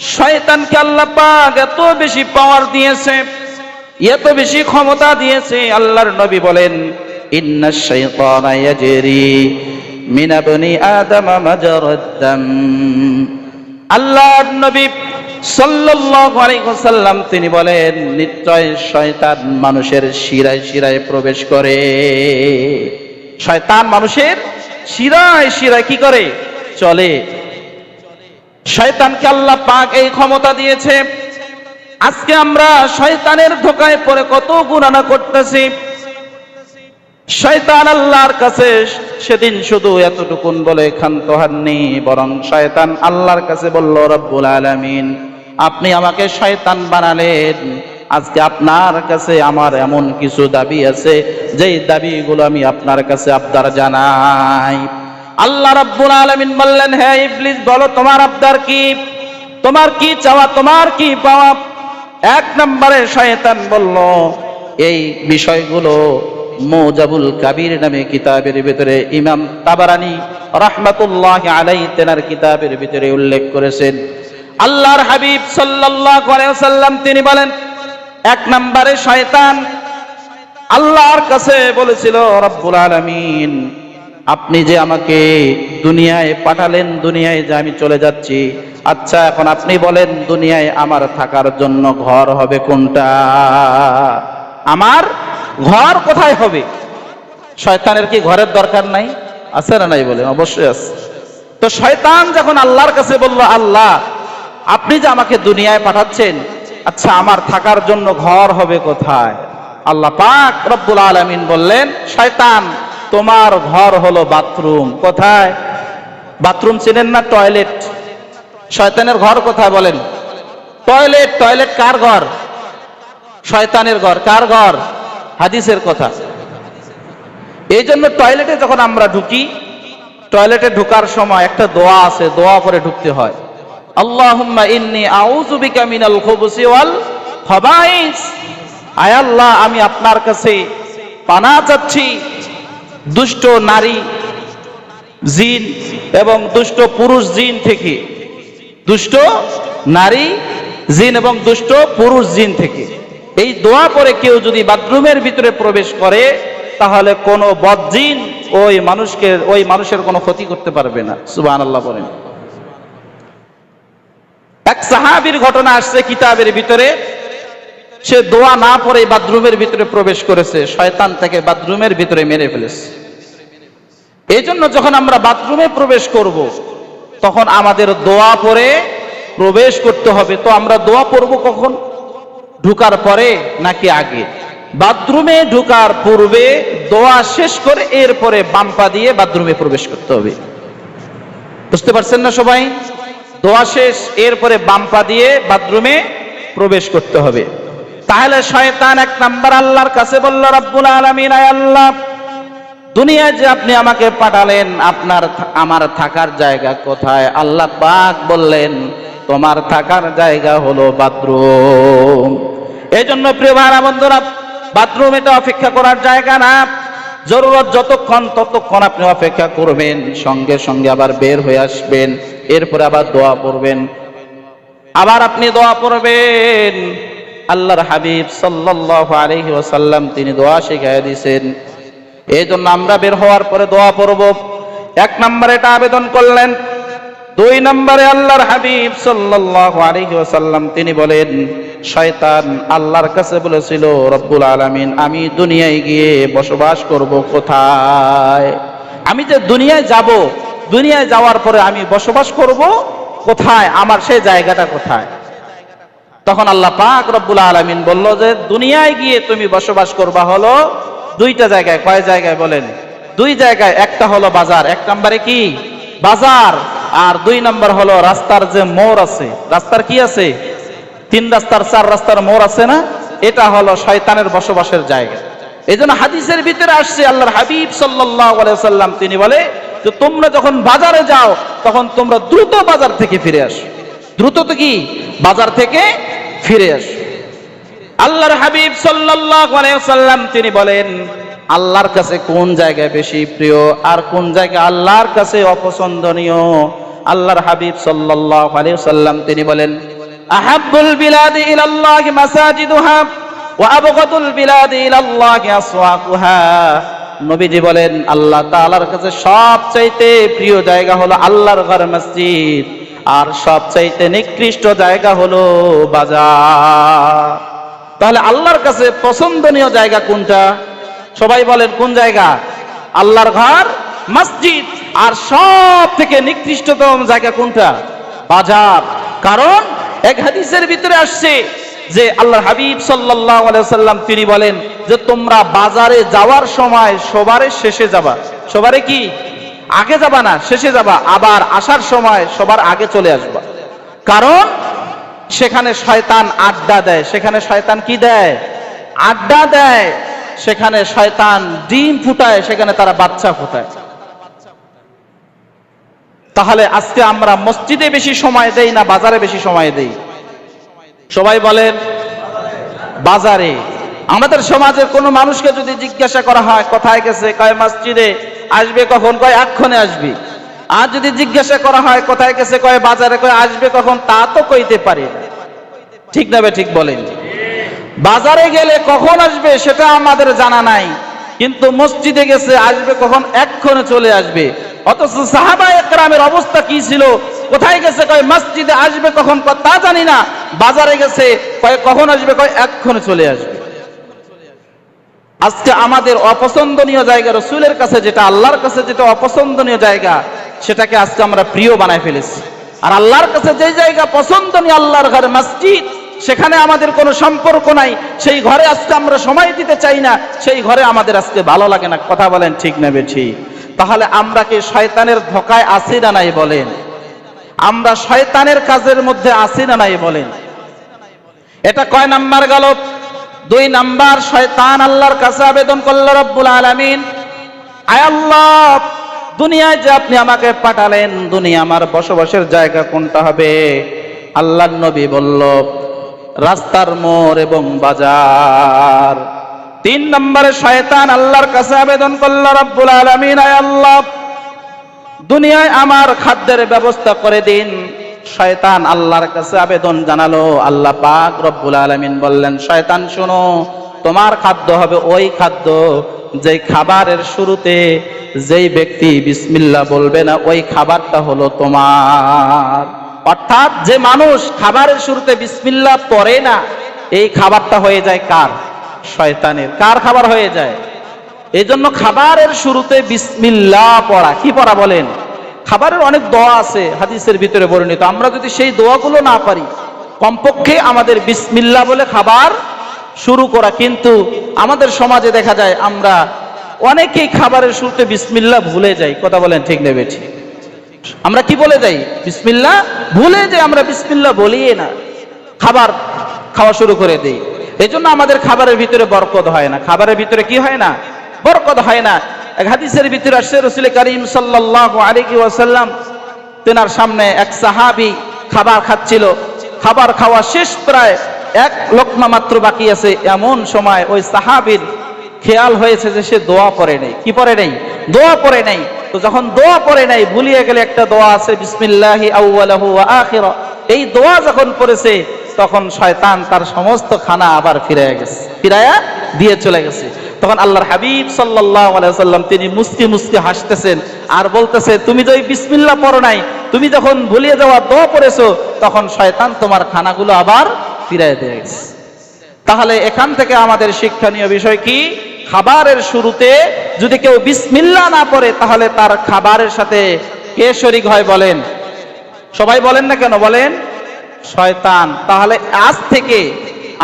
শয়তানকে আল্লাহ পাক এত বেশি পাওয়ার দিয়েছে, এত বেশি ক্ষমতা দিয়েছে, আল্লাহর নবী বলেন, ইন্না শাইতানা ইয়াজরি মিন ইবনি আদম মাজারাদ দাম আল্লাহর নবী সাল্লাল্লাহু আলাইহি ওয়াসাল্লাম তিনি বলেন, নিশ্চয় শয়তান মানুষের শিরায় শিরায় প্রবেশ করে। শয়তান মানুষের শিরায় শিরায় কি করে? চলে। শয়তানকে আল্লাহ পাক এই ক্ষমতা দিয়েছে। আজকে আমরা শয়তানের ধোকায় পড়ে কত গুণানা করতেছি। শয়তান আল্লাহর কাছে সেদিন শুধু এতটুকুন বলে ক্ষান্ত হননি, বরং শয়তান আল্লাহর কাছে বলল, রব্বুল আলামিন, আপনি আমাকে শয়তান বানালেন। আজকে আপনার কাছে আমার এমন কিছু দাবি আছে, যেই দাবিগুলো আমি আপনার কাছে আবদার জানাই। আল্লাহ রাব্বুল আলামিন বললেন, হে ইবলিস, বলো তোমার আবদার কি? তোমার কি চাওয়া, তোমার কি পাওয়া? এক নম্বরে শয়তান বলল, এই বিষয়গুলো মোজাবুল কাবির নামে কিতাবের ভিতরে ইমাম তাবারানি রাহমাতুল্লাহ আলাই তেনার কিতাবের ভিতরে উল্লেখ করেছেন। আল্লাহর হাবিব সাল্লাল্লাহু আলাইহি ওয়াসাল্লাম তিনি বলেন, এক নম্বরে শয়তান আল্লাহর কাছে বলেছিল, রব্বুল আলামিন আপনি যে আমাকে দুনিয়ায় পাঠালেন, দুনিয়ায় যে আমি চলে যাচ্ছি আচ্ছা এখন আপনি বলেন, দুনিয়ায় আমার থাকার জন্য ঘর হবে কোনটা? আমার ঘর কোথায় হবে? শয়তানের কি ঘরের দরকার নাই? আছে না নাই বলে? অবশ্যই আছে। তো শয়তান যখন আল্লাহর কাছে বলল, আল্লাহ, আপনি যে আমাকে দুনিয়ায় পাঠাচ্ছেন আচ্ছা আমার থাকার জন্য ঘর হবে কোথায়? আল্লাহ পাক রব্বুল আলামিন বললেন, শয়তান তোমার ঘর হলো বাথরুম। কোথায়? বাথরুম চেনেন না টয়লেট? শয়তানের ঘর কোথায় বলেন? টয়লেট টয়লেট কার ঘর? শয়তানের ঘর, কার ঘর? হাদিসের কথা। এই জন্য টয়লেটে যখন আমরা ঢুকি, টয়লেটে ঢুকার সময় একটা দোয়া আছে, দোয়া করে ঢুকতে হয়। আল্লাহুম্মা ইন্নি আয় আল্লাহ, আমি আপনার কাছে পানা চাচ্ছি। দুষ্ট নারী জিন এবং দুষ্ট পুরুষ জিন থেকে। দুষ্ট নারী জিন এবং দুষ্ট পুরুষ জিন থেকে। এই দোয়া পরে কেউ যদি বাথরুমের ভিতরে প্রবেশ করে, তাহলে কোনো বদজিন ওই মানুষকে, ওই মানুষের কোনো ক্ষতি করতে পারবে না। সুবহান আল্লাহ বলেন। এক সাহাবীর ঘটনা আসছে কিতাবের ভিতরে। সে দোয়া না পরে বাথরুমের ভিতরে প্রবেশ করেছে, শয়তান থেকে বাথরুমের ভিতরে মেরে ফেলেছে। এই জন্য যখন আমরা বাথরুমে প্রবেশ করব, তখন আমাদের দোয়া পরে প্রবেশ করতে হবে। তো আমরা দোয়া পড়ব কখন? ঢুকার পরে নাকি আগে? বাথরুমে ঢুকার পূর্বে দোয়া শেষ করে এরপরে বাম্পা দিয়ে বাথরুমে প্রবেশ করতে হবে। বুঝতে পারছেন না সবাই? দোয়া শেষ, এরপরে বাম্পা দিয়ে বাথরুমে প্রবেশ করতে হবে। তাহলে শয়তান এক নাম্বার আল্লাহর কাছে বলল, রব্বুল আলামিন আল্লাহ, দুনিয়ায় যে আপনি আমাকে পাঠালেন, আপনার আমার থাকার জায়গা কোথায়? আল্লাহ পাক বললেন, তোমার থাকার জায়গা হলো বাথরুম। এই জন্য প্রিয় ভাইরা বন্ধুরা, বাথরুম এটা অপেক্ষা করার জায়গা না। জরুরত যতক্ষণ ততক্ষণ আপনি অপেক্ষা করবেন, সঙ্গে সঙ্গে আবার বের হয়ে আসবেন, এরপরে আবার দোয়া পড়বেন। আবার আপনি দোয়া পড়বেন। আল্লাহর হাবিব সাল্লাল্লাহু আলাইহি ওয়াসাল্লাম তিনি দোয়া শিখাই দিয়েছেন। এই জন্য আমরা বের হওয়ার পরে দোয়া পড়ব। এক নম্বরে এটা আবেদন করলেন। দুই নম্বরে আল্লাহর হাবিব সাল্লাল্লাহু আলাইহি ওয়াসাল্লাম তিনি বলেন, শয়তান আল্লাহর কাছে বলেছিল, রব্বুল আলামিন, আমি দুনিয়ায় গিয়ে বসবাস করব কোথায়? আমি যে দুনিয়ায় যাব, দুনিয়ায় যাওয়ার পরে আমি বসবাস করব কোথায়? আমার সেই জায়গাটা কোথায়? তখন আল্লাহ পাক রব্বুল আলামিন বলল যে, দুনিয়ায় গিয়ে তুমি বসবাস করবা হলো দুইটা জায়গায়। কয় জায়গায় বলেন? দুই জায়গায়, একটা হলো বাজার, এক নম্বরে কি? বাজার। আর দুই নম্বর হলো রাস্তার যে মোড় আছে। রাস্তার কি আছে? তিন রাস্তার, চার রাস্তার মোড় আছে না? এটা হলো শয়তানের বসবাসের জায়গা। এই জন্য হাদিসের ভিতরে আসছে, আল্লাহর হাবিব সাল্লাম তিনি বলে যে, তোমরা যখন বাজারে যাও, তখন তোমরা দ্রুত বাজার থেকে ফিরে আসো। দ্রুত তো কি? বাজার থেকে ফিরে আসো আল্লাহর হাবিব সাল্লাম তিনি বলেন, আল্লাহর কাছে কোন জায়গায় বেশি প্রিয় আর কোন জায়গা আল্লাহর কাছে অপছন্দনীয়? আল্লাহর হাবিব সাল্লাম তিনি বলেন ওয়া নবীজি বলেন, আল্লাহ তাআলার কাছে সবচাইতে প্রিয় জায়গা হলো আল্লাহর ঘর মসজিদ। আর সবচাইতে নিকৃষ্ট জায়গা হলো বাজার। তাহলে আল্লাহর কাছে পছন্দনীয় জায়গা কোনটা? সবাই বলেন, কোন জায়গা? আল্লাহর ঘর, মসজিদ। আর সব থেকে নিকৃষ্টতম জায়গা কোনটা? বাজার। কারণ এক হাদিসের ভিতরে আসছে যে আল্লাহর হাবিব আলাইহি সাল্লাম তিনি বলেন যে, তোমরা বাজারে যাওয়ার সময় সবারে শেষে যাবা। সবারে কি? আগে যাবা না, শেষে যাবা, আবার আসার সময় সবার আগে চলে আসবা। কারণ সেখানে শয়তান আড্ডা দেয়। সেখানে শয়তান কি দেয়? আড্ডা দেয়। সেখানে শয়তান ডিম ফুটায়, সেখানে তারা বাচ্চা ফুটায়। তাহলে আজকে আমরা মসজিদে বেশি সময় দেই না বাজারে বেশি সময় দেই? সবাই বলেন, বাজারে। আমাদের সমাজের কোনো মানুষকে যদি জিজ্ঞাসা করা হয়, কোথায় গেছে, কয় মসজিদে, আসবে কখন, কয় এক্ষণে আসবি? আর যদি জিজ্ঞাসা করা হয়, কোথায় গেছে, কয় বাজারে, কয় আসবে কখন, তা তো কইতে পারি ঠিক না ঠিক বলেন? বাজারে গেলে কখন আসবে, সেটা আমাদের জানা নাই। কিন্তু মসজিদে গেছে, আসবে কখন, এক্ষণে চলে আসবে। অথচ সাহাবা একরামের অবস্থা কি ছিল? কোথায় গেছে, কয় মসজিদে আসবে কখন তা জানি না। বাজারে গেছে, কয় কখন আসবে, কয় এক্ষণে চলে আসবে। আজকে আমাদের অপছন্দনীয় জায়গা রসুলের কাছে যেটা, আল্লাহর কাছে যেটা অপছন্দনীয় জায়গা, সেটাকে আজকে আমরা প্রিয় বানায় ফেলেছি। আর আল্লাহর কাছে যে জায়গা পছন্দনীয়, আল্লাহর ঘরে মসজিদ, সেখানে আমাদের কোনো সম্পর্ক নাই, সেই ঘরে আজকে আমরা সময় দিতে চাই না, সেই ঘরে আমাদের আজকে ভালো লাগে না। কথা বলেন ঠিক নেবে ঠিক তাহলে আমরা কি শয়তানের ধোকায় আসি না নাই বলেন? আমরা শয়তানের কাজের মধ্যে আসি না নাই বলেন? এটা কয় নাম্বার গেল দুই নাম্বার, শয়তান আল্লাহর কাছে আবেদন করল, রব্বুল আলামিন, আয় আল্লাহ, দুনিয়ায় যে আপনি আমাকে পাঠালেন, দুনিয়া আমার বসবাসের জায়গা কোনটা হবে? আল্লাহর নবী বলল, রাস্তার মোড় এবং বাজার। তিন নম্বরে, শয়তান আল্লাহর কাছে আবেদন করল, রব্বুল আলামিন, আয় আল্লাহ, দুনিয়ায় আমার খাদ্যের ব্যবস্থা করে দিন। শয়তান আল্লাহর কাছে আবেদন জানালো। আল্লাহ পাক রব্বুল আলামিন বললেন, শয়তান, শোনো, তোমার খাদ্য হবে ওই খাদ্য, যেই খাবারের শুরুতে যেই ব্যক্তি বিসমিল্লাহ বলবে না, ওই খাবারটা হলো তোমার। অর্থাৎ যে মানুষ খাবারের শুরুতে বিসমিল্লাহ পড়ে না, এই খাবারটা হয়ে যায় কার? শয়তানের। কার খাবার হয়ে যায়? এই জন্য খাবারের শুরুতে বিসমিল্লাহ পড়া। কি পড়া বলেন? খাবারের অনেক দোয়া আছে হাদিসের ভিতরে বর্ণিত। আমরা যদি সেই দোয়াগুলো না পারি, কমপক্ষে আমাদের বিসমিল্লাহ বলে খাবার শুরু করা। কিন্তু আমাদের সমাজে দেখা যায় আমরা অনেকেই খাবারের শুরুতে বিসমিল্লাহ ভুলে যাই। কথা বলেন ঠিক নেবে ঠিক আমরা কি বলে যাই? বিসমিল্লাহ ভুলে যাই আমরা বিসমিল্লাহ বলিয়ে না, খাবার খাওয়া শুরু করে দিই। এই জন্য আমাদের খাবারের ভিতরে বরকত হয় না। খাবারের ভিতরে কি হয় না? বরকত হয় না। এক হাদিসের ভিতরে আসছে, রসুল করিম সাল্লাল্লাহু আলাইহি ওয়াসাল্লাম তেনার সামনে এক সাহাবি খাবার খাচ্ছিল। খাবার খাওয়া শেষ প্রায় এক লোকমা মাত্র বাকি আছে। এমন সময় ওই সাহাবীর খেয়াল হয়েছে যে সে দোয়া পড়ে নেই। কি পড়ে নেই? দোয়া পড়ে নেই। তো যখন দোয়া পড়ে নাই, ভুলিয়ে গেলে একটা দোয়া আছে, বিসমিল্লাহি আউয়ালাহু ওয়া আখিরা। এই দোয়া যখন পড়েছে, তখন শয়তান তার সমস্ত খানা আবার ফিরে গেছে। ফিরাইয়া দিয়ে চলে গেছে। তখন আল্লাহর হাবিব সাল্লাম তিনি মুস্কি মুস্কি হাসতেছেন আর বলতেছে তুমি তো ওই বিসমিল্লাহ পড়ো নাই। তুমি যখন ভুলিয়ে যাওয়া দোয়া পড়েছো, তখন শয়তান তোমার খানাগুলো আবার ফিরাইয়া দিয়ে গেছে। তাহলে এখান থেকে আমাদের শিক্ষণীয় বিষয় কি? খাবারের শুরুতে যদি কেউ বিসমিল্লা না পড়ে, তাহলে তার খাবারের সাথে কে শরিক হয় বলেন? সবাই বলেন না কেন বলেন? শয়তান। তাহলে আজ থেকে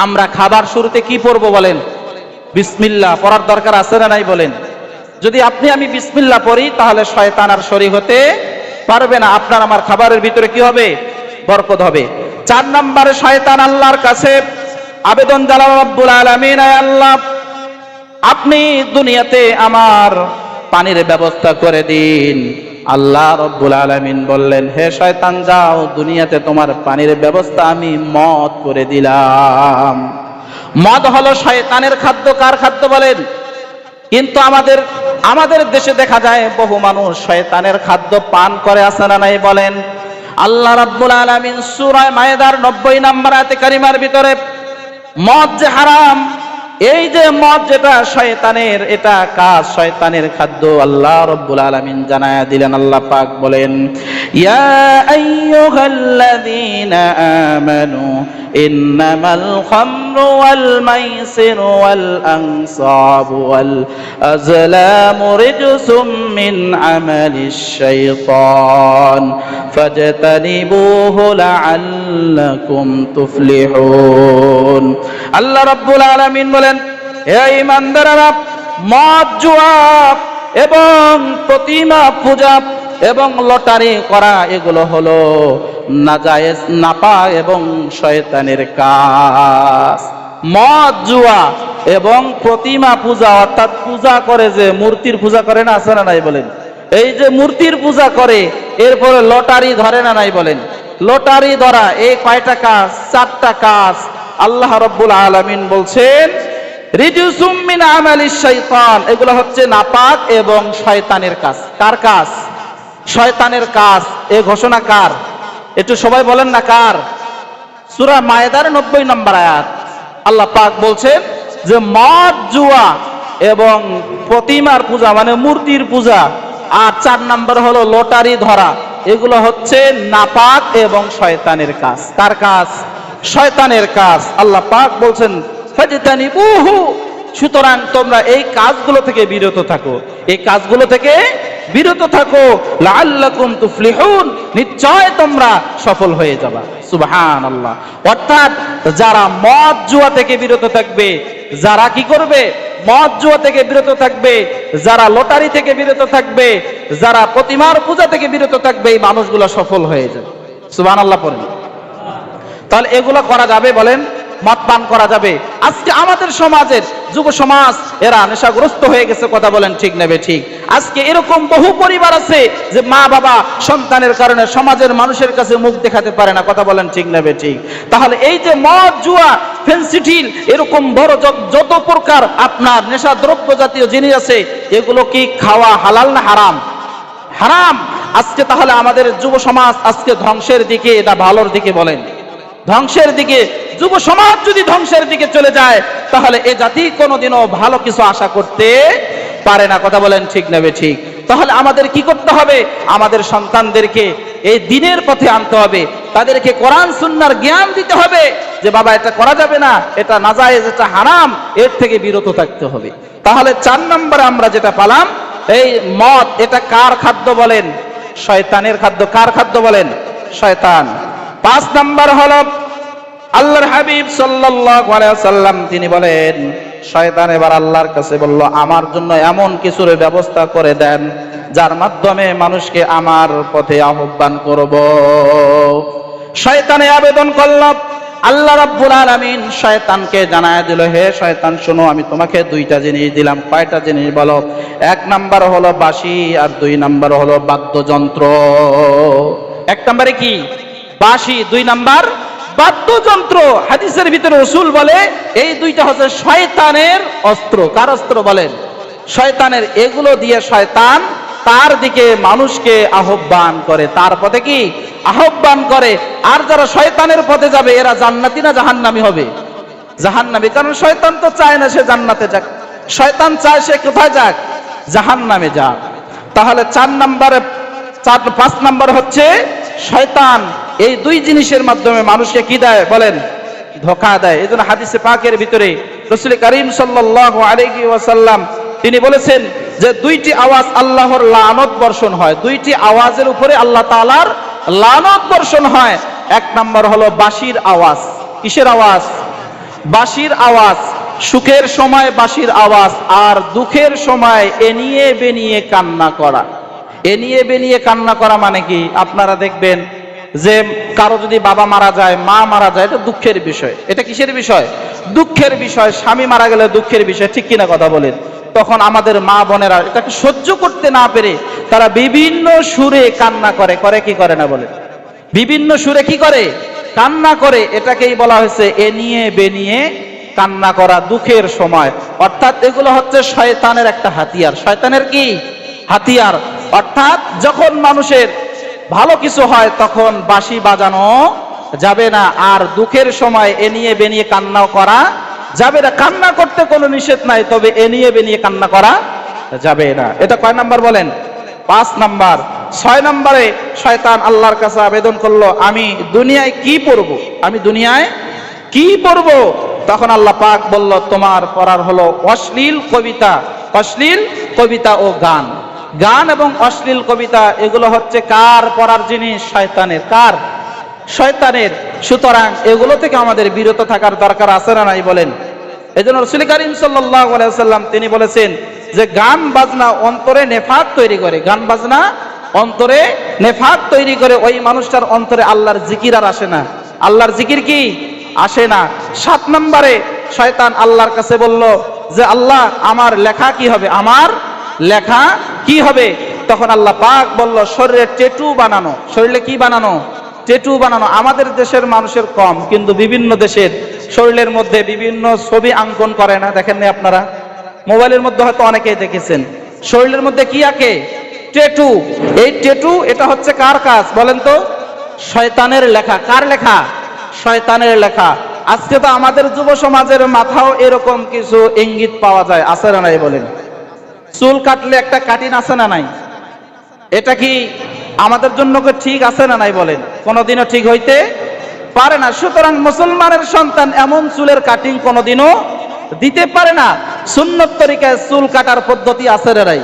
আমরা খাবার শুরুতে কি পড়ব বলেন? বিসমিল্লা পড়ার দরকার আছে না নাই বলেন? যদি আপনি আমি বিসমিল্লা পড়ি, তাহলে শয়তান আর শরিক হতে পারবে না। আপনার আমার খাবারের ভিতরে কি হবে? বরকত হবে। চার নম্বরে শয়তান আল্লাহর কাছে আবেদন জানাল, রব্বুল আলামিন আল্লাহ, আপনি দুনিয়াতে আমার পানির ব্যবস্থা করে দিন। আল্লাহ রব্বুল আলামিন বললেন, হে শয়তান, যাও, দুনিয়াতে তোমার পানির ব্যবস্থা আমি মদ করে দিলাম। মদ হলো শয়তানের খাদ্য, কার খাদ্য বলেন? কিন্তু আমাদের আমাদের দেশে দেখা যায় বহু মানুষ শয়তানের খাদ্য পান করে আসে না নাই বলেন? আল্লাহ রাব্বুল আলামিন সূরা মায়েদার 90 নম্বর আয়াতে কারিমার ভিতরে, মদ যে হারাম এই যে মদ যেটা শয়তানের, এটা কাজ শয়তানের খাদ্য? আল্লাহ রব্বুল আলামিন জানায়া দিলেন, আল্লাহ পাক বলেন, ইয়া আইয়ুহাল্লাযীনা আমানু, ইন্নামাল খামরু ওয়াল মাইসিরু ওয়াল আনসাবু ওয়াল আজলামু রিজসুম মিন আমালিশ শাইতান, ফাজতানিবুহু লাআল্লাকুম তুফলিহুন। আল্লাহ রাব্বুল আলামিন বলেন হে ইমানদারেরা মদ জুয়া এবং প্রতিমা পূজা এবং লটারি করা, এগুলো হলো নাজায়েজ নাপা এবং শয়তানের কাজ। মদ, জুয়া এবং প্রতিমা পূজা, অর্থাৎ পূজা করে যে মূর্তির পূজা করে না, আছে না নাই বলেন? এই যে মূর্তির পূজা করে, এরপরে লটারি ধরে না নাই বলেন? লটারি ধরা, এই কয়টা কাজ? চারটা কাজ। আল্লাহ রব্বুল আলামিন বলছেন, রিজুসুম মিন আমালিশ শাইতান। এগুলো হচ্ছে নাপাক এবং শয়তানের কাজ। কার কাজ? শয়তানের কাজ। এই ঘোষণা কার? একটু সবাই বলেন না কার? সূরা মায়েদার নব্বই নম্বর আয়াত। আল্লাহ পাক বলছেন যে, মদ, জুয়া এবং প্রতিমার পূজা মানে মূর্তির পূজা। আর চার নাম্বার হলো লটারি ধরা। এগুলো হচ্ছে নাপাক এবং শয়তানের কাজ। তার কাজ? শয়তানের কাজ। আল্লাহ পাক বলছেন সুতরাং তোমরা এই কাজগুলো থেকে বিরত থাকো। এই কাজগুলো থেকে বিরত থাকো। লাআল্লাকুম তুফলিহুন, নিশ্চয় তোমরা সফল হয়ে যাবা। সুবহানাল্লাহ। অর্থাৎ যারা মদ জুয়া থেকে বিরত থাকবে, যারা কি করবে? মদ জুয়া থেকে বিরত থাকবে, যারা লটারি থেকে বিরত থাকবে, যারা প্রতিমার পূজা থেকে বিরত থাকবে, এই মানুষগুলো সফল হয়ে যাবে। সুবহান আল্লাহ পড়েন। তাহলে এগুলো করা যাবে বলেন মদ পান করা যাবে। আজকে আমাদের সমাজের যুব সমাজ, এরা নেশাগ্রস্ত হয়ে গেছে, কথা বলেন ঠিক নেবে ঠিক। আজকে এরকম বহু পরিবার আছে যে মা বাবা সন্তানের কারণে সমাজের মানুষের কাছে মুখ দেখাতে পারে না, কথা বলেন ঠিক নেবে ঠিক। তাহলে এই যে মদ, জুয়া ফেন্সিটিল এরকম বড় যত- যত প্রকার আপনার নেশা দ্রব্য জাতীয় জিনিস আছে, এগুলো কি খাওয়া হালাল না হারাম? হারাম। আজকে তাহলে আমাদের যুব সমাজ আজকে ধ্বংসের দিকে, এটা ভালোর দিকে বলেন। ধ্বংসের দিকে যুব সমাজ যদি ধ্বংসের দিকে চলে যায়, তাহলে এ জাতি কোনোদিনও ভালো কিছু আশা করতে পারে না। কথা বলেন ঠিক নেবে ঠিক। তাহলে আমাদের কি করতে হবে? আমাদের সন্তানদেরকে এই দিনের পথে আনতে হবে। তাদেরকে কোরআন, সুন্নার জ্ঞান দিতে হবে যে, বাবা, এটা করা যাবে না। এটা নাজায়েজ এটা হারাম। এর থেকে বিরত থাকতে হবে। তাহলে চার নম্বরে আমরা যেটা পালাম, এই মদ, এটা কার খাদ্য বলেন? শয়তানের খাদ্য। কার খাদ্য বলেন? শয়তান। পাঁচ নাম্বার হলো আল্লাহর হাবিব সাল্লাল্লাহু আলাইহি সাল্লাম তিনি বলেন, শয়তান এবার আল্লাহর কাছে বলল, আমার জন্য এমন কিছুর ব্যবস্থা করে দেন, যার মাধ্যমে মানুষকে আমার পথে আহ্বান করব। শয়তানে আবেদন করল, আল্লাহ রাব্বুল আলামিন শয়তানকে জানায় দিল, হে শয়তান, শোনো, আমি তোমাকে দুইটা জিনিস দিলাম। কয়টা জিনিস বলো? এক নাম্বার হলো বাঁশি আর দুই নাম্বার হলো বাদ্যযন্ত্র। এক নাম্বারে কি? বাঁশি। দুই নাম্বার বাদ্যযন্ত্র হাদিসের ভিতরে রসুল বলে, এই দুইটা হচ্ছে শয়তানের অস্ত্র। কার অস্ত্র বলেন? শয়তানের এগুলো দিয়ে শয়তান তার দিকে মানুষকে আহ্বান করে। তার পথে কি? আহ্বান করে। আর যারা শয়তানের পথে যাবে, এরা জান্নাতি না জাহান্নামি হবে? জাহান্নামি। কারণ শয়তান তো চায় না সে জান্নাতে যাক। শয়তান চায় সে কোথায় যাক? জাহান্নামে যাক। তাহলে চার নম্বরে, চার, পাঁচ নাম্বার হচ্ছে শয়তান এই দুই জিনিসের মাধ্যমে মানুষকে কি দেয় বলেন? ধোকা দেয়। এই জন্য হাদিসে পাকের ভিতরে রসুল করিম আলাইহি ওয়াসাল্লাম তিনি বলেছেন যে দুইটি আওয়াজ আল্লাহর লানত বর্ষণ হয়। দুইটি আওয়াজের উপরে আল্লাহ তাআলার লানত বর্ষণ হয়। এক নম্বর হলো বাঁশির আওয়াজ। কিসের আওয়াজ? বাঁশির আওয়াজ। সুখের সময় বাঁশির আওয়াজ আর দুঃখের সময় এনিয়ে বেনিয়ে কান্না করা। এনিয়ে বেনিয়ে কান্না করা মানে কি? আপনারা দেখবেন যে কারও যদি বাবা মারা যায়, মা মারা যায়, এটা দুঃখের বিষয়। এটা কিসের বিষয়? দুঃখের বিষয়, স্বামী মারা গেলে দুঃখের বিষয়, ঠিক কিনা কথা বলেন? তখন আমাদের মা বোনেরা এটাকে সহ্য করতে না পেরে তারা বিভিন্ন সুরে কান্না করে। করে কি করে না বলে বিভিন্ন সুরে কি করে? কান্না করে। এটাকেই বলা হয়েছে এ নিয়ে বেনিয়ে কান্না করা দুঃখের সময়। অর্থাৎ এগুলো হচ্ছে শয়তানের একটা হাতিয়ার। শয়তানের কি? হাতিয়ার। অর্থাৎ যখন মানুষের ভালো কিছু হয় তখন বাঁশি বাজানো যাবে না। আর দুঃখের সময় এ নিয়ে বেনিয়ে কান্নাও করা যাবে না। কান্না করতে কোনো নিষেধ নাই, তবে এ নিয়ে বেনিয়ে কান্না করা যাবে না। এটা কয় নাম্বার বলেন? পাঁচ নাম্বার। ছয় নম্বরে শয়তান আল্লাহর কাছে আবেদন করল, আমি দুনিয়ায় কি পড়ব? আমি দুনিয়ায় কি পড়ব? তখন আল্লাহ পাক বলল, তোমার পড়ার হলো অশ্লীল কবিতা। অশ্লীল কবিতা ও গান। গান এবং অশ্লীল কবিতা, এগুলো হচ্ছে কার পড়ার জিনিস? শয়তানের কার? শয়তানের। সুতরাং এগুলো থেকে আমাদের বিরত থাকার দরকার আছে না নাই বলেন? এই জন্য রসুল করিম সাল্লাম তিনি বলেছেন যে গান বাজনা অন্তরে নেফাত তৈরি করে। গান বাজনা অন্তরে নেফাত তৈরি করে ওই মানুষটার অন্তরে আল্লাহর জিকির আর আসে না। আল্লাহর জিকির কি? আসে না। সাত নম্বরে শয়তান আল্লাহর কাছে বলল যে, আল্লাহ, আমার লেখা কি হবে? আমার লেখা কি হবে? তখন আল্লাহ পাক বলল শরীরে টেটু বানানো। শরীরে কি বানানো? টেটু বানানো। আমাদের দেশের মানুষের কম, কিন্তু বিভিন্ন দেশের শরীরের মধ্যে বিভিন্ন ছবি অঙ্কন করে না। দেখেন না আপনারা? মোবাইলের মধ্যে হয়তো অনেকেই দেখেছেন। শরীরের মধ্যে কি আঁকে? টেটু এই টেটু এটা হচ্ছে কার কাজ বলেন তো? শয়তানের লেখা। কার লেখা? শয়তানের লেখা। আজকে তো আমাদের যুব সমাজের মাথাও এরকম কিছু ইঙ্গিত পাওয়া যায়। না নাই বলেন? চুল কাটলে একটা কাটিন আছে না নাই? এটা কি আমাদের জন্য ঠিক আছে না নাই বলেন? কোনোদিনও ঠিক হইতে পারে না। সুতরাং মুসলমানের সন্তান এমন চুলের কাটিং কোনোদিনও দিতে পারে না। সুন্নত তরিকায় চুল কাটার পদ্ধতি আছে রে নাই?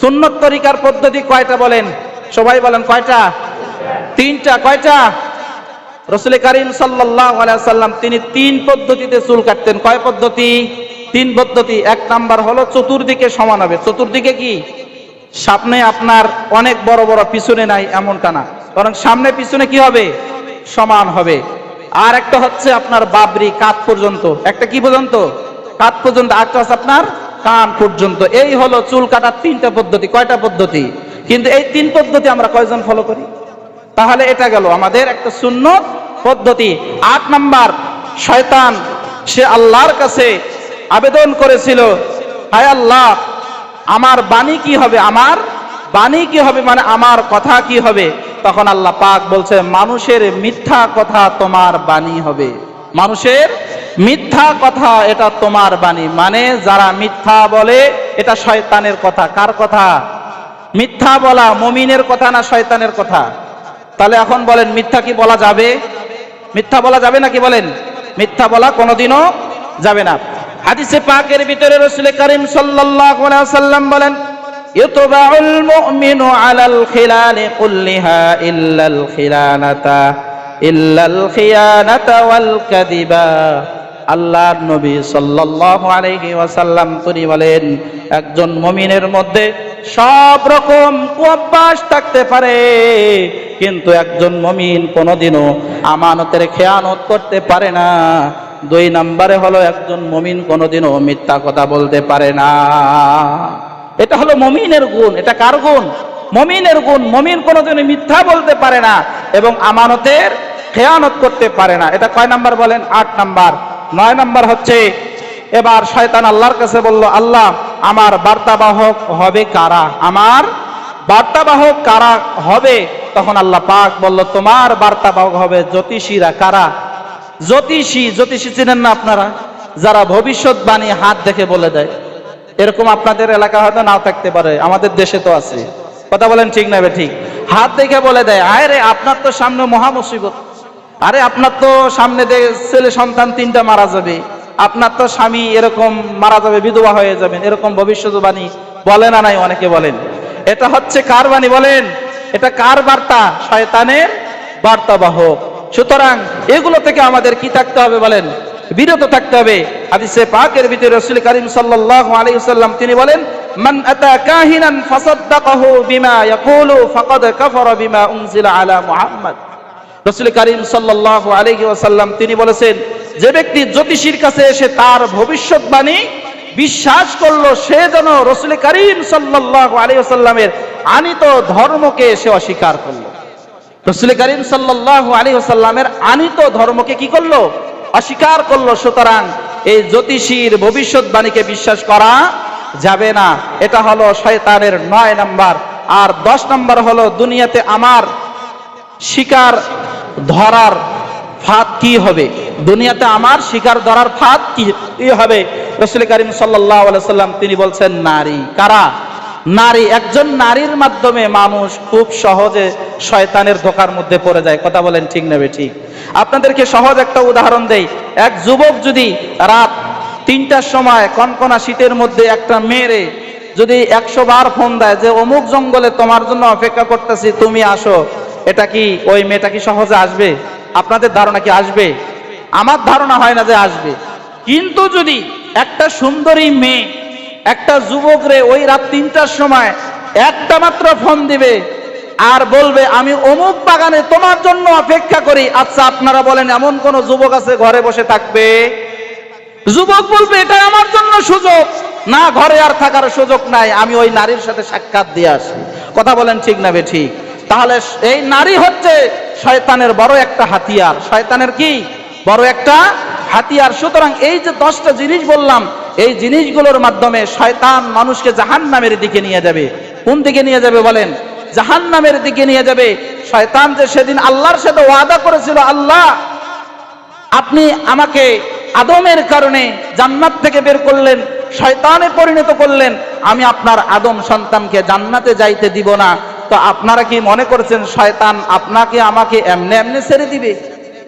সুন্নত তরিকার পদ্ধতি কয়টা বলেন? সবাই বলেন কয়টা? তিনটা। কয়টা? রসুল করিম সাল্লাম তিনি তিন পদ্ধতিতে চুল কাটতেন। কয় পদ্ধতি? তিন পদ্ধতি। এক নাম্বার হলো চতুর্দিকে সমান হবে। চতুর্দিকে কি? সামনে আপনার অনেক বড় বড় পিছনে নাই এমনটা না বরং সামনে পিছনে কি হবে? সমান হবে। আর একটা হচ্ছে আপনার বাবরি কাত পর্যন্ত। একটা কি পর্যন্ত? কাত পর্যন্ত। একটা হচ্ছে আপনার কান পর্যন্ত। এই হলো চুল কাটার তিনটা পদ্ধতি, কয়টা পদ্ধতি? কিন্তু এই তিন পদ্ধতি আমরা কয়জন ফলো করি? তাহলে এটা গেল আমাদের একটা শূন্য পদ্ধতি। আট নাম্বার, শয়তান, সে আল্লাহর কাছে আবেদন করেছিল। হায় আল্লাহ, আমার বাণী কি হবে? আমার বাণী কি হবে মানে আমার কথা কি হবে? তখন আল্লাহ পাক বলছে, মানুষের মিথ্যা কথা তোমার বাণী হবে। মানুষের মিথ্যা কথা এটা তোমার বাণী। মানে যারা মিথ্যা বলে, এটা শয়তানের কথা। কার কথা? মিথ্যা বলা মমিনের কথা না শয়তানের কথা? তাহলে এখন বলেন, মিথ্যা কি বলা যাবে? মিথ্যা বলা যাবে নাকি বলেন? মিথ্যা বলা কোনোদিনও যাবে না। হাদিসে পাকের ভিতরে রসুল করিম সাল্লাল্লাহু আলাইহি সাল্লাম বলেন, ইতবাউল মুমিনু আলাল খিলালি কুল্লিহা ইল্লাল খিলানাতা, ইল্লাল খিয়ানাতা ওয়াল কাযিবা। আল্লাহর নবী সাল্লাল্লাহু আলাইহি ওয়াসাল্লাম তিনি বলেন, একজন মুমিনের মধ্যে সব রকম কুঅভ্যাস থাকতে পারে, কিন্তু একজন মমিন কোনোদিনও আমানতের খেয়ানত করতে পারে না। দুই নম্বরে হলো একজন মমিন কোনোদিনও মিথ্যা কথা বলতে পারে না। এটা হলো মমিনের গুণ। এটা কার গুণ? মমিনের গুণ। মমিন কোনোদিনও মিথ্যা বলতে পারে না এবং আমানতের খেয়ানত করতে পারে না। এটা কয় নাম্বার বলেন? আট নাম্বার। নয় নাম্বার হচ্ছে, এবার শয়তান আল্লাহর কাছে বলল, আল্লাহ, আমার বার্তাবাহক হবে কারা? আমার বার্তাবাহক কারা হবে? তখন আল্লাহ পাক বলল, তোমার বার্তাবাহক হবে জ্যোতিষীরা। কারা? জ্যোতিষী জ্যোতিষী চিনেন না আপনারা? যারা ভবিষ্যৎবাণী হাত দেখে বলে দেয়। এরকম আপনাদের এলাকা হয়তো নাও থাকতে পারে, আমাদের দেশে তো আছে। কথা বলেন ঠিক না ঠিক? হাত দেখে বলে দেয়, আয় রে, আপনার তো সামনে মহা মুসিবত। আরে, আপনার তো সামনে ছেলে সন্তান তিনটা মারা যাবে। আপনার তো স্বামী এরকম মারা যাবে, বিধবা হয়ে যাবেন। এরকম ভবিষ্যৎবাণী বলেন না নাই অনেকে বলেন। এটা হচ্ছে কার বাণী বলেন? এটা কার বার্তা? শয়তানের বার্তাবাহক। সুতরাং এগুলো থেকে আমাদের কি থাকতে হবে বলেন? বিরত থাকতে হবে। হাদিসে পাকের ভিতরে রসুল করিম সাল্লাল্লাহু আলাইহি ওয়াসাল্লাম তিনি বলেন, মান আতা কাহিনান ফাসাদ্দাকাহু বিমা ইয়াকুলু ফাকাদ কাফারা বিমা উনজিলা আলা মুহাম্মদ। রাসূল করিম সাল্লাল্লাহু আলাইহি ওয়াসাল্লাম তিনি বলেছেন, যে ব্যক্তি জ্যোতিষীর কাছে এসে তার ভবিষ্যৎবাণী বিশ্বাস করল, সে যেন রসুল করিম সাল্লাল্লাহু আলাইহি ওয়াসাল্লামের আনিত ধর্মকে সে অস্বীকার করল। রসুল করিম সাল্লাল্লাহু আলাইহি ওয়াসাল্লামের আনিত ধর্মকে কি করল? অস্বীকার করল। সুতরাং এই জ্যোতিষীর ভবিষ্যৎবাণীকে বিশ্বাস করা যাবে না। এটা হলো শয়তানের নয় নাম্বার। আর দশ নাম্বার হলো দুনিয়াতে আমার শিকার ধরার ফাঁদ কি হবে? দুনিয়াতে আমার শিকার ধরার ফাঁদ কি কি হবে? রসুল করিম সাল্লাহ সাল্লাম তিনি বলছেন, নারী কারা? নারী, একজন নারীর মাধ্যমে মানুষ খুব সহজে শয়তানের ধোকার মধ্যে পড়ে যায়। কথা বলেন ঠিক নেবে ঠিক আপনাদেরকে সহজ একটা উদাহরণ দেই। এক যুবক যদি রাত তিনটার সময় কনকনা শীতের মধ্যে একটা মেয়েরে যদি একশো বার ফোন দেয় যে, অমুক জঙ্গলে তোমার জন্য অপেক্ষা করতেছি, তুমি আসো। এটা কি ওই মেয়েটা কি সহজে আসবে? আপনাদের ধারণা কি আসবে? আমার ধারণা হয় না যে আসবে। কিন্তু যদি একটা সুন্দরী মেয়ে একটা যুবক রে ওই রাত তিনটার সময় একটা মাত্র ফোন দিবে আর বলবে, আমি অমুক বাগানে তোমার জন্য অপেক্ষা করি। আচ্ছা আপনারা বলেন, এমন কোন যুবক আছে ঘরে বসে থাকবে? যুবক বলবে এটা আমার জন্য সুযোগ। না, ঘরে আর থাকার সুযোগ নাই, আমি ওই নারীর সাথে সাক্ষাৎ দিয়ে আসি। কথা বলেন ঠিক না বে ঠিক? তাহলে এই নারী হচ্ছে শয়তানের বড় একটা হাতিয়ার। শয়তানের কি? বড় একটা হাতিয়ার। সুতরাং এই যে দশটা জিনিস বললাম এই জিনিসগুলোর মাধ্যমে শয়তান মানুষকে জাহান নামের দিকে নিয়ে যাবে। কোন দিকে নিয়ে যাবে বলেন? জাহান নামের দিকে নিয়ে যাবে। শয়তান যে সেদিন আল্লাহর সাথে ওয়াদা করেছিল, আল্লাহ, আপনি আমাকে আদমের কারণে জান্নাত থেকে বের করলেন, শয়তানে পরিণত করলেন, আমি আপনার আদম সন্তানকে জান্নাতে যাইতে দিব না। তো আপনারা কি মনে করছেন, শয়তান আপনাকে, আমাকে এমনি এমনি ছেড়ে দিবে?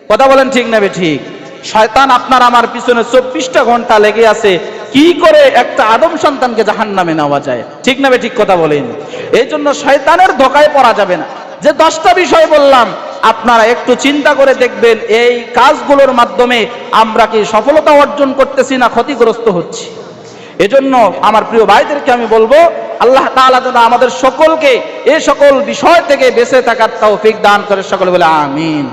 কথা বলেন ঠিক নেবে ঠিক? শয়তান আপনার আমার পিছনে চব্বিশটা ঘণ্টা লেগে আছে। কি করে একটা আদম সন্তানকে জাহান নামে নেওয়া যায়? ঠিক নেবে ঠিক কথা বলেন? এই জন্য শয়তানের ধোকায় পড়া যাবে না। যে দশটা বিষয় বললাম, আপনারা একটু চিন্তা করে দেখবেন, এই কাজগুলোর মাধ্যমে আমরা কি সফলতা অর্জন করতেছি না ক্ষতিগ্রস্ত হচ্ছি? এজন্য আমার প্রিয় ভাইদেরকে আমি বলব, আল্লাহ তাআলা যেন আমাদের সকলকে এ সকল বিষয় থেকে বেঁচে থাকার তৌফিক দান করে সকলে বলে, আমিন।